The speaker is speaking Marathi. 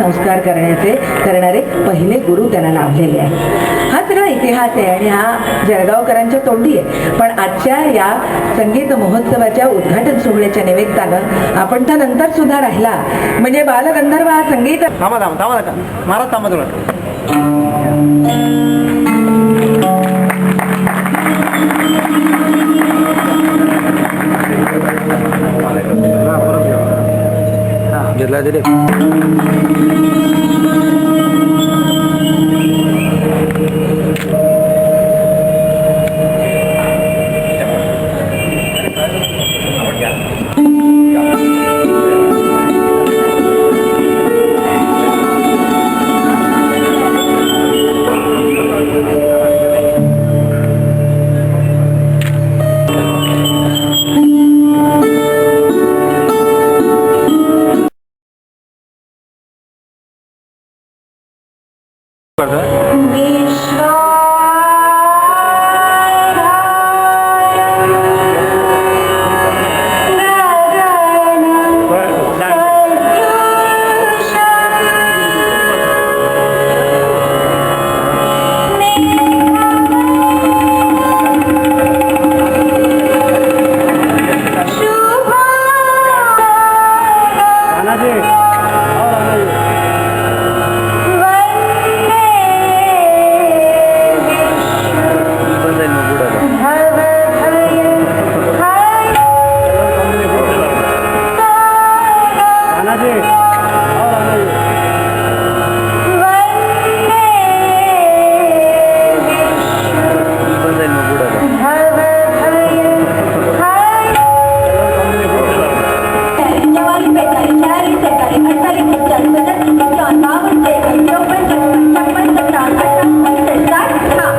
संस्कार करण्याचे करणारे पहिले गुरु त्यांना लाभलेले आहेत. हा सगळा इतिहास आहे आणि हा जळगावकरांच्या तोंडी आहे. पण आजच्या या संगीत महोत्सवाच्या उद्घाटन सोहळ्याच्या निमित्तानं आपण तर नंतर सुद्धा राहिला. म्हणजे बालगंधर्व हा संगीत थांबा थांबा थांबा नका महाराज Teşekkürler dilerim. पड़ रहा है।